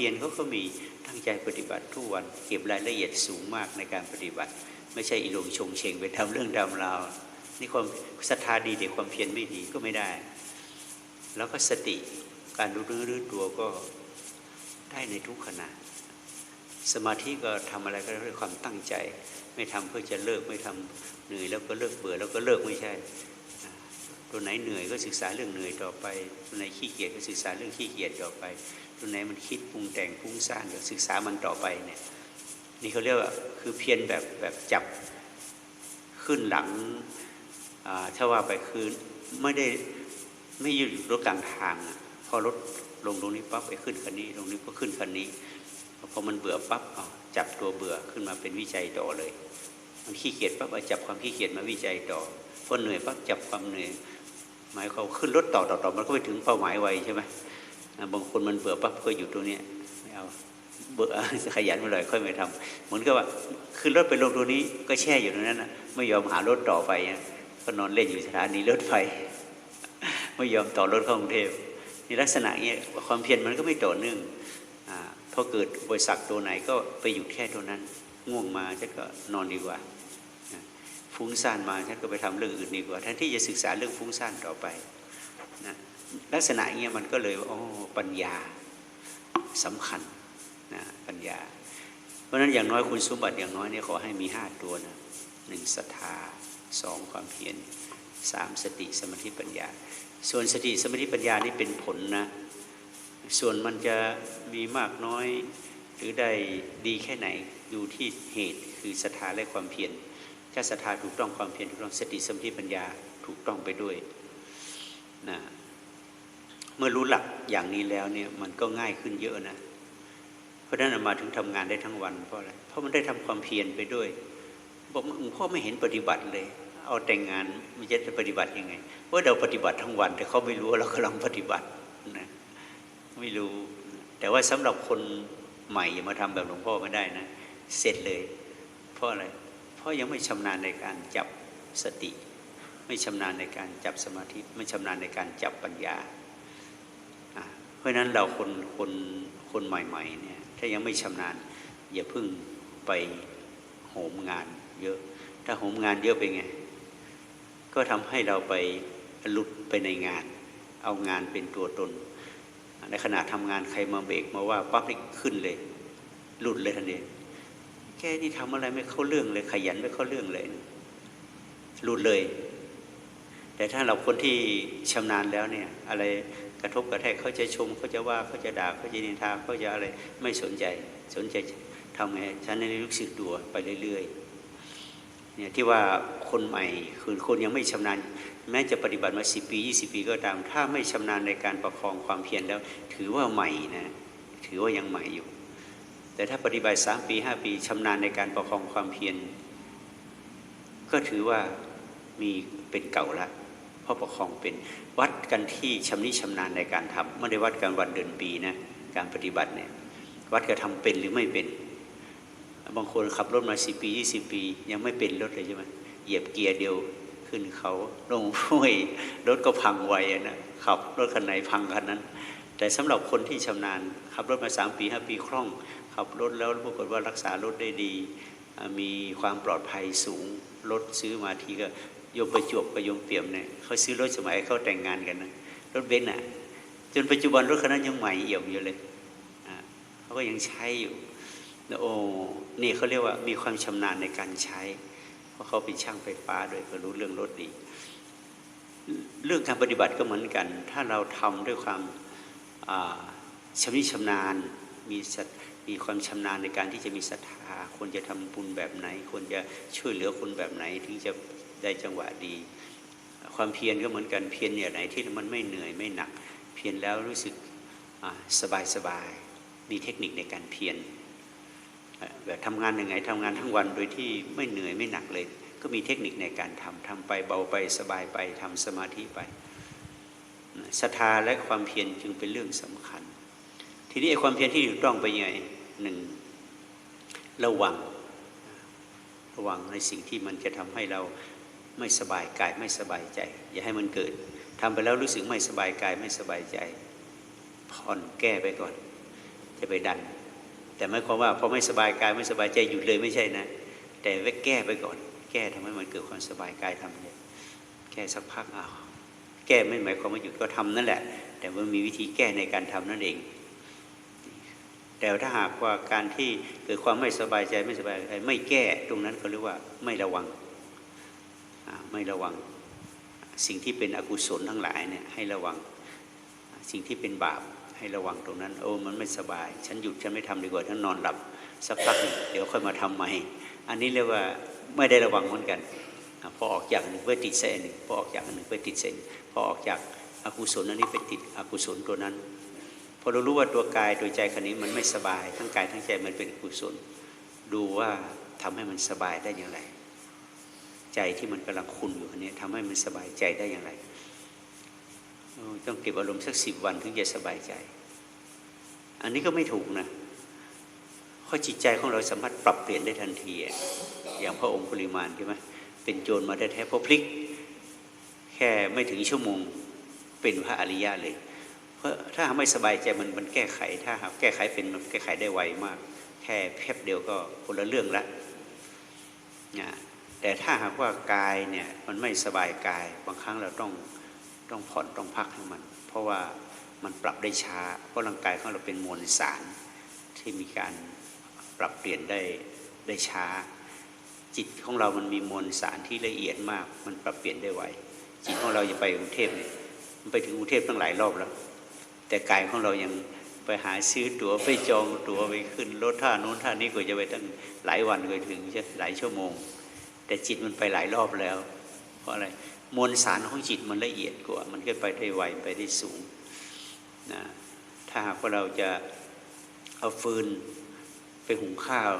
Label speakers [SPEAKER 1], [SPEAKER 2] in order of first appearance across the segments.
[SPEAKER 1] เพียรเขาก็มีตั้งใจปฏิบัติทุกวันเก็บรายละเอียดสูงมากในการปฏิบัติ ไม่ใช่อีหลงชงเชงไปทำเรื่องดำราวนี่ความศรัทธาดีแต่ความเพียรไม่ดีก็ไม่ได้ แล้วก็สติการรู้เนื้อรู้ตัวก็ได้ในทุกขณะสมาธิก็ทำอะไรก็ด้วยความตั้งใจ ไม่ทำเพื่อจะเลิกไม่ทำเหนื่อยแล้วก็เลิกเบื่อแล้วก็เลิกไม่ใช่ ตัวไหนเหนื่อยก็ศึกษาเรื่องเหนื่อยต่อไปตัวไหนขี้เกียจก็ศึกษาเรื่องขี้เกียจต่อไป ตัวไหนมันคิดปรุงแต่งปรุงสร้างก็ศึกษามันต่อไปเนี่ยนี่เขาเรียกว่าคือเพียรแบบแบบจับขึ้นหลังถ้าว่าไปคือไม่ได้ไม่ยืดรถกลางทางพอรถลงตรงนี้ปั๊บไปขึ้นคันนี้ตรงนี้ก็ขึ้นคันนี้พอมันเบื่อปั๊บจับตัวเบื่อขึ้นมาเป็นวิจัยต่อเลยมันขี้เกียจปั๊บอาจับความขี้เกียจมาวิจัยต่อพอเหนื่อยปั๊บจับความเหนื่อยหมายเขาขึ้นรถต่อต่อต่อมันก็ไปถึงเป้าหมายไวใช่ไหม บางคนมันเบื่อปั๊บก็อยู่ตรงนี้ไม่เอาเบื่อขยันมาเลยค่อยไปทำเหมือนกับว่าขึ้นรถไปลงตรงนี้ก็แช่อยู่ตรงนั้นนะไม่ยอมหารถต่อไปก็นอนเล่นอยู่สถานีรถไฟไม่ยอมต่อรถเข้ากรุงเทพในลักษณะนี้ความเพียรมันก็ไม่ต่อเนื่องพอเกิดบริษัทตัวไหนก็ไปอยู่แค่ตัวนั้น ง่วงมาฉันก็นอนดีกว่าฟุ้งซ่านมาฉันก็ไปทำเรื่องอื่นดีกว่าแทนที่จะศึกษาเรื่องฟุ้งซ่านต่อไปนะ ลักษณะเงี้ยมันก็เลยโอ้ปัญญาสำคัญนะปัญญา เพราะฉะนั้นอย่างน้อยคุณสมบัติอย่างน้อยเนี่ยขอให้มีห้าตัวนะหนึ่งศรัทธาสองความเพียรสามสติสมาธิปัญญา ส่วนสติสมาธิปัญญานี่เป็นผลนะส่วนมันจะมีมากน้อยหรือได้ดีแค่ไหนอยู่ที่เหตุคือศรัทธาและความเพียรถ้าศรัทธาถูกต้องความเพียรถูกต้องสติสมาธิปัญญาถูกต้องไปด้วยนะ เมื่อรู้หลักอย่างนี้แล้วเนี่ยมันก็ง่ายขึ้นเยอะนะ เพราะนั้นมาถึงทำงานได้ทั้งวันเพราะอะไรเพราะมันได้ทำความเพียรไปด้วยบอกหลวงพ่อไม่เห็นปฏิบัติเลย เอาแต่งงานมันจะปฏิบัติยังไงว่าเราปฏิบัติทั้งวัน แต่เขาไม่รู้ว่าเรากำลังปฏิบัตินะไม่รู้ แต่ว่าสำหรับคนใหม่อย่ามาทำแบบหลวงพ่อไม่ได้นะ เสร็จเลย เพราะอะไร เพราะยังไม่ชำนาญในการจับสติ ไม่ชำนาญในการจับสมาธิ ไม่ชำนาญในการจับปัญญา เพราะฉะนั้นเราคนคนคนใหม่ๆเนี่ยถ้ายังไม่ชำนาญ อย่าพิ่งไปโหมงานเยอะ ถ้าโหมงานเยอะไปไง ก็ทำให้เราไปหลุดไปในงาน เอางานเป็นตัวตน ในขณะทำงานใครมาเบรกมาว่าปั๊บนี่ขึ้นเลย หลุดเลยทันทีแกนี่ทำอะไรไม่เข้าเรื่องเลยขยันไม่เข้าเรื่องเลยหลุดเลย แต่ถ้าเราคนที่ชำนาญแล้วเนี่ยอะไรกระทบกระแทกเขาจะชมเขาจะว่าเขาจะด่าเขาจะนินทาเขาจะอะไรไม่สนใจสนใจทำไงฉันในลูกศิษย์ตัวไปเรื่อยๆเนี่ยที่ว่าคนใหม่คือคนยังไม่ชำนาญ แม้จะปฏิบัติมาสิปียี่สิปีก็ตาม ถ้าไม่ชำนาญในการประคองความเพียรแล้ว ถือว่าใหม่นะถือว่ายังใหม่อยู่ แต่ถ้าปฏิบัติสามปีห้าปีชำนาญในการประคองความเพียรก็ถือว่ามีเป็นเก่าละ พราะประคองเป็นวัดกันที่ชำนิชำนาญในการทำไม่ได้วัดกันวันเดือนปีนะการปฏิบัติเนี่ยวัดกระทำเป็นหรือไม่เป็น บางคนขับรถมาสิปียี่สิบปี ยังไม่เป็นรถเลยใช่ไหมเหยียบเกียร์เดียวขึ้นเขาลงห้วยรถก็พังไวนะขับรถคันไหนพังคันนั้น แต่สำหรับคนที่ชำนาญ ขับรถมาสามปีห้าปีคล่อง ขับรถแล้วปรากฏว่ารักษารถได้ดี มีความปลอดภัยสูงรถซื้อมาทีก็ โยมประจวบกับโยมเปี่ยมเนี่ยเขาซื้อรถสมัยเขาแต่งงานกันนะรถเบนซ์น่ะจนปัจจุบันรถคันนั้นยังใหม่เอี่ยมอยู่เลยเขาก็ยังใช้อยู่โอ้นี่เขาเรียกว่ามีความชำนาญในการใช้ เพราะเขาเป็นช่างไฟฟ้าด้วยก็รู้เรื่องรถดี เรื่องการปฏิบัติก็เหมือนกัน ถ้าเราทำด้วยความชำนิชำนาญมีมีความชำนาญในการที่จะมีศรัทธาควรจะทำบุญแบบไหนควรจะช่วยเหลือคนแบบไหน ถึงจะ ได้จังหวะดี ความเพียรก็เหมือนกันเพียรเนี่ยไหนที่มันไม่เหนื่อยไม่หนัก เพียรแล้วรู้สึกสบายสบายมีเทคนิคในการเพียรแบบทำงานยังไงทำงานทั้งวันโดยที่ไม่เหนื่อยไม่หนักเลย ก็มีเทคนิคในการทำทำไปเบาไปสบายไปทำสมาธิไปศรัทธาและความเพียรจึงเป็นเรื่องสำคัญ ทีนี้ไอ้ความเพียรที่ถูกต้องไปยังไงหนึ่งระวังระวังในสิ่งที่มันจะทำให้เรา ไม่สบายกายไม่สบายใจ อย่าให้มันเกิดทำไปแล้วรู้สึกไม่สบายกายไม่สบายใจ ผ่อนแก้ไปก่อน จะไปดัน แต่ไม่ความว่าพอไม่สบายกายไม่สบายใจหยุดเลยไม่ใช่นะ แต่ไว้แก้ไปก่อน แก้ทำให้มันเกิดความสบายกายทำเนี่ยแก้สักพักอ้าวแก้ไม่หมายความว่าหยุดก็ทำนั่นแหละ แต่ว่ามีวิธีแก้ในการทำนั่นเองแต่ถ้าหากว่าการที่เกิดความไม่สบายใจไม่สบายใจไม่แก้ตรงนั้นก็เรียกว่าไม่ระวัง ไม่ระวัง สิ่งที่เป็นอกุศลทั้งหลายเนี่ยให้ระวัง สิ่งที่เป็นบาปให้ระวังตรงนั้น โอ้มันไม่สบาย ฉันหยุดฉันไม่ทำดีกว่าฉันนอนหลับสักพักเดี๋ยวค่อยมาทำใหม่อันนี้เรียกว่าไม่ได้ระวังเหมือนกันพอออกจากหนึ่งเพื่อติดเส้นหนึ่งพอออกจากหนึ่งเพื่อติดเส้นพอออกจากอกุศลอันนี้ไปติดอกุศลตัวนั้นพอเรารู้ว่าตัวกายตัวใจคันนี้มันไม่สบาย ทั้งกายทั้งใจมันเป็นอกุศล ดูว่าทำให้มันสบายได้อย่างไร ใจที่มันกำลังคุณอยู่อันนี้ทำให้มันสบายใจได้อย่างไร ต้องเก็บอารมณ์สักสิบวันถึงจะสบายใจ อันนี้ก็ไม่ถูกนะเพราะจิตใจของเราสามารถปรับเปลี่ยนได้ทันที อย่างพระองค์ปริมาณใช่ไหมเป็นโจรมาได้แท้ๆพอพลิก แค่ไม่ถึงชั่วโมงเป็นพระอริยะเลย เพราะถ้าไม่สบายใจมันมันแก้ไข ถ้าหากแก้ไขเป็นมันแก้ไขได้ไวมาก แค่แป๊บเดียวก็คนละเรื่องละนะ แต่ถ้าหากว่ากายเนี่ยมันไม่สบายกาย บางครั้งเราต้องต้องผ่อนต้องพักให้มัน เพราะว่ามันปรับได้ช้า เพราะร่างกายของเราเป็นมวลสารที่มีการปรับเปลี่ยนได้ได้ช้า จิตของเรามันมีมวลสารที่ละเอียดมาก มันปรับเปลี่ยนได้ไวจิตของเราจะไปกรุงเทพเนี่ยมันไปถึงกรุงเทพตั้งหลายรอบแล้ว แต่กายของเรายังไปหาซื้อตั๋วไปจองตั๋วไปขึ้นรถท่าโน้นท่านี้ก็จะไปตั้งหลายวันก็ถึงใช่หลายชั่วโมง แต่จิตมันไปหลายรอบแล้ว เพราะอะไรมวลสารของจิตมันละเอียดกว่า มันก็ไปได้ไวไปได้สูงนะถ้าหากว่าเราจะเอาฟืนไปหุงข้าว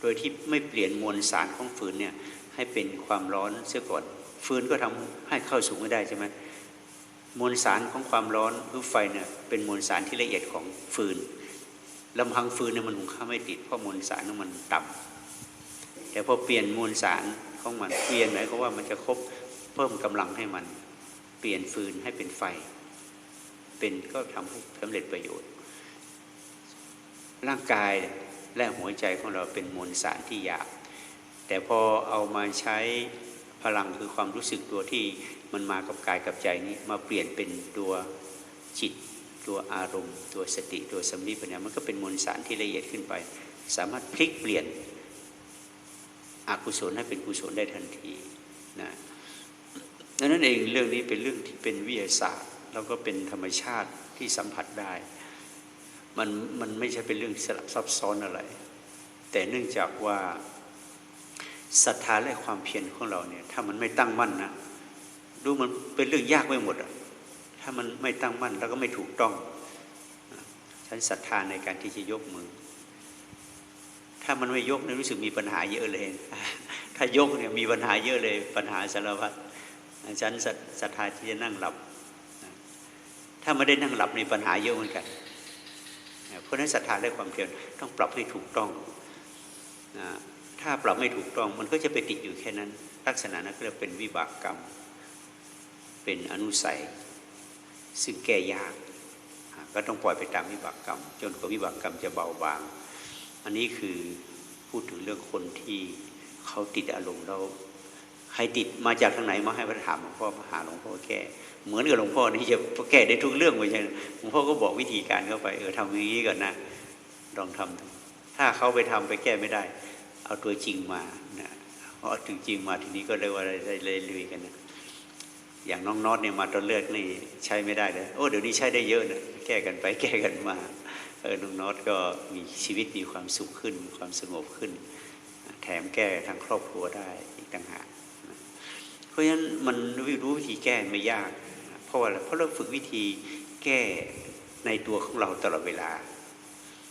[SPEAKER 1] โดยที่ไม่เปลี่ยนมวลสารของฟืนเนี่ยให้เป็นความร้อนเสียก่อน ฟืนก็ทำให้เข้าสูงไม่ได้ใช่ไหมมวลสารของความร้อนคือไฟเนี่ยเป็นมวลสารที่ละเอียดของฟืนลำพังฟืนเนี่ยมันหุงข้าวไม่ติดเพราะมวลสารนั้นมันต่ำ แต่พอเปลี่ยนมวลสารของมันเปลี่ยนหมายความว่ามันจะครบเพิ่มกำลังให้มัน เปลี่ยนฟืนให้เป็นไฟ เป็นก็ทำให้สำเร็จประโยชน์ ร่างกายและหัวใจของเราเป็นมวลสารที่หยาบแต่พอเอามาใช้พลังคือความรู้สึกตัวที่มันมากับกายกับใจนี้มาเปลี่ยนเป็นตัวจิต ตัวอารมณ์ ตัวสติตัวสำนึกปัญญามันก็เป็นมวลสารที่ละเอียดขึ้นไป สามารถพลิกเปลี่ยน อกุศลให้เป็นกุศลได้ทันทีนะดังนั้นเองเรื่องนี้เป็นเรื่องที่เป็นวิทยาศาสตร์ แล้วก็เป็นธรรมชาติที่สัมผัสได้ มันมันไม่ใช่เป็นเรื่องสลับซับซ้อนอะไร แต่เนื่องจากว่าศรัทธาและความเพียรของเราเนี่ยถ้ามันไม่ตั้งมั่นนะดูมันเป็นเรื่องยากไม่หมดอะถ้ามันไม่ตั้งมั่นแล้วก็ไม่ถูกต้องฉันศรัทธาในการที่จะยกมือ ถ้ามันไม่ยกเนี่ยรู้สึกมีปัญหาเยอะเลย ถ้ายกเนี่ยมีปัญหาเยอะเลย ปัญหาสารพัดฉันศรัทธาที่จะนั่งหลับ ถ้าไม่ได้นั่งหลับในปัญหาเยอะเหมือนกัน เพราะฉะนั้นศรัทธาและความเพียรต้องปรับให้ถูกต้อง ถ้าปรับไม่ถูกต้องมันก็จะไปติดอยู่แค่นั้น ลักษณะนั้นก็เป็นวิบากกรรม เป็นอนุสัย ซึ่งแก้ยาก ก็ต้องปล่อยไปตามวิบากกรรม จนกว่าวิบากกรรมจะเบาบาง อันนี้คือพูดถึงเรื่องคนที่เขาติดอารมณ์แล้วใครติดมาจากทางไหนมาให้พระถามหลวงพ่อมาหาหลวงพ่อแก้เหมือนกับหลวงพ่อนี่จะแก้ได้ทุกเรื่องไปใช่หลวงพ่อก็บอกวิธีการเข้าไปเออทำอย่างนี้ก่อนนะลองทำถ้าเขาไปทำไปแก้ไม่ได้ เอาตัวจริงมานะพอาถึงจริงมาทีนี้ก็เลยว่าได้เลยลุยกันนะอย่างน้องน็อตเนี่ยมาตอนเลือกนี่ใช้ไม่ได้เลยโอ้เดี๋ยวนี้ใช้ได้เยอะนะแก้กันไปแก้กันมา เออน้องน็อตก็มีชีวิตมีความสุขขึ้นความสงบขึ้น แถมแก้ทางครอบครัวได้อีกต่างหากเพราะฉะนั้นมันรู้วิธีแก้ไม่ยาก เพราะว่าเพราะเราฝึกวิธีแก้ในตัวของเราตลอดเวลา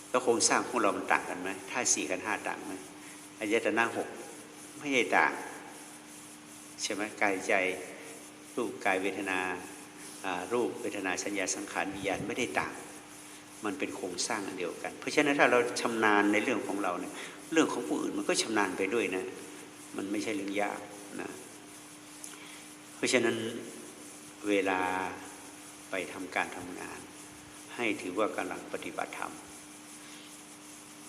[SPEAKER 1] แล้วโครงสร้างของเรามันต่างกันไหมท่าสี่กันห้าต่างไหมอายตนะหกไม่ใช่ต่างใช่ไหมกายใจรูปกายเวทนารูปเวทนาสัญญาสังขารวิญญาณไม่ได้ต่าง มันเป็นโครงสร้างอันเดียวกัน เพราะฉะนั้นถ้าเราชำนาญในเรื่องของเราเนี่ยเรื่องของผู้อื่นมันก็ชำนาญไปด้วยนะ มันไม่ใช่เรื่องยากนะเพราะฉะนั้นเวลาไปทำการทำงานใให้ถือว่ากำลังปฏิบัติธรรม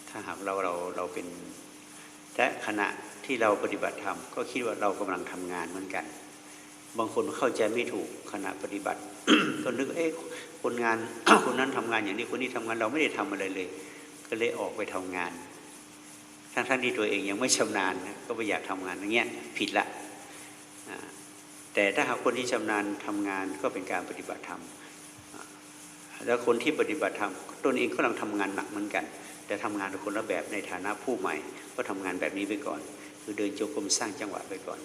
[SPEAKER 1] ถ้าหากเราเราเราเป็นและขณะที่เราปฏิบัติธรรมก็คิดว่าเรากำลังทำงานเหมือนกัน บางคนเข้าใจไม่ถูกขณะปฏิบัติ ก็นึกเอ๊ะคนงานคนนั้นทำงานอย่างนี้คนนี้ทำงานเราไม่ได้ทำอะไรเลย ก็เลยออกไปทำงาน ทั้งท่านที่ตัวเองยังไม่ชำนาญก็ไปอยากทำงานอย่างเงี้ยผิดละแต่ถ้าหากคนที่ชำนาญทำงานก็เป็นการปฏิบัติธรรมแล้วคนที่ปฏิบัติธรรมตนเองก็กำลังทำงานหนักเหมือนกัน แต่ทำงานคนละแบบในฐานะผู้ใหม่ ก็ทำงานแบบนี้ไปก่อน คือเดินโจกรมสร้างจังหวะไปก่อน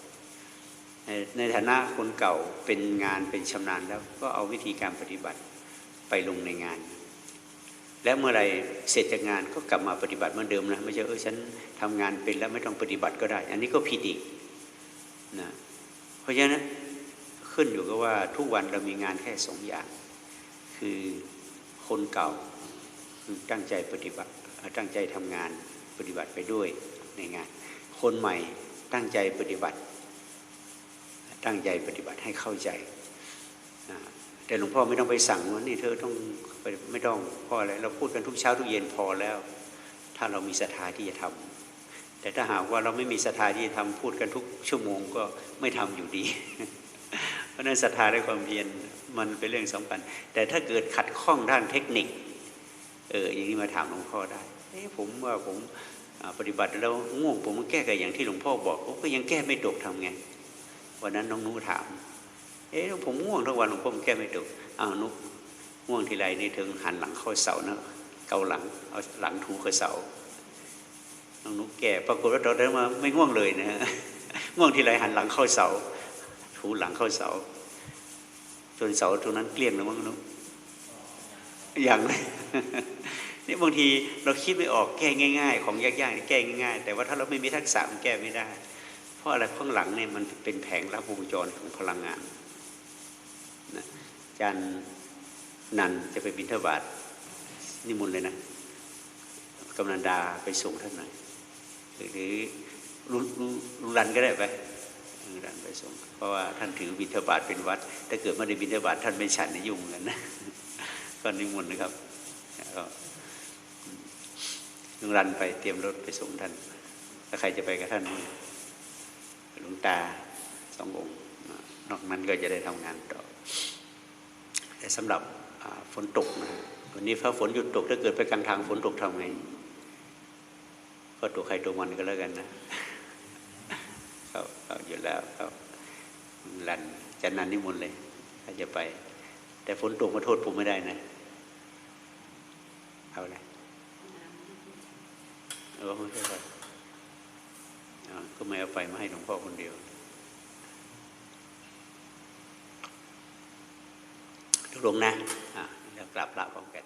[SPEAKER 1] ในในฐานะคนเก่าเป็นงานเป็นชำนาญแล้วก็เอาวิธีการปฏิบัติไปลงในงาน และเมื่อไรเสร็จจากงานก็กลับมาปฏิบัติเหมือนเดิมนะไม่ใช่เออฉันทำงานเป็นแล้วไม่ต้องปฏิบัติก็ได้ อันนี้ก็ผิดอีกนะเพราะฉะนั้นขึ้นอยู่กับว่าทุกวันเรามีงานแค่สองอย่าง คือคนเก่าคือตั้งใจปฏิบัติตั้งใจทำงานปฏิบัติไปด้วยในงาน คนใหม่ตั้งใจปฏิบัติ ตั้งใจปฏิบัติให้เข้าใจแต่หลวงพ่อไม่ต้องไปสั่งว่านี่เธอต้องไปไม่ต้องพ่ออะไรเราพูดกันทุกเช้าทุกเย็นพอแล้ว ถ้าเรามีศรัทธาที่จะทำแต่ถ้าหากว่าเราไม่มีศรัทธาที่จะทำพูดกันทุกชั่วโมงก็ไม่ทำอยู่ดี เพราะนั้นศรัทธาและความเพียรมันเป็นเรื่องสำคัญ แต่ถ้าเกิดขัดข้องด้านเทคนิค เอออย่างนี้มาถามหลวงพ่อได้เอ้ผมว่าผมปฏิบัติแล้วง่วงผมแก้กันอย่างที่หลวงพ่อบอกก็ยังแก้ไม่ตกทำไง วันนั้นน้องนุถาม เอ๊ะผมง่วงทั้งวันหลวงพ่อผมแก้ไม่ตกอ้าวนุง่วงทีไรนี่ถึงหันหลังเข้าเสานะเกาหลังเอาหลังถูกับเสาน้องนุแก่ปรากฏว่าตอนนั้นมาไม่ง่วงเลยนะฮะง่วงทีไรหันหลังเข้าเสา ถูหลังเข้าเสา จนเสาตรงนั้นเกลี้ยงแล้วมั้งนุอย่างนี่บางทีเราคิดไม่ออกแก้ง่าย ๆ ของยากๆนี่แก้ง่าย ๆ แต่ว่าถ้าเราไม่มีทักษะมันแก้ไม่ได้ เพราะอะไรข้างหลังเนี่ยมันเป็นแผงรับวงจรของพลังงานนะจารย์นันจะไปบิณฑบาตนิมนต์เลยนะกำนันดาไปส่งท่านหน่อยหรือลุลุรันก็ได้ไปลุรันไปส่ง เพราะว่าท่านถือบิณฑบาตเป็นวัด ถ้าเกิดไม่ได้บิณฑบาตท่านไม่ฉันในยุ่งกันนะก็นิมนต์นะครับก็ลุรันไปเตรียมรถไปส่งท่านถ้าใครจะไปกับท่าน หลวงตาสององค์ นอกนั้นก็จะได้ทำงานต่อ แต่สำหรับฝนตกนะวันนี้ถ้าฝนหยุดตกถ้าเกิดไปกลางทางฝนตกทำไง ก็ตัวใครตัวมันก็แล้วกันนะเขาเขาอยู่แล้วเขาลันจะนันนิมนต์เลยถ้าจะไป แต่ฝนตกมาโทษผมไม่ได้นะ เอาอะไรเออไม่ใช่ไรอ่า ก็ไม่เอาไฟมาให้หลวงพ่อคนเดียวทุกลงนะแล้วกลับละพร้อมกัน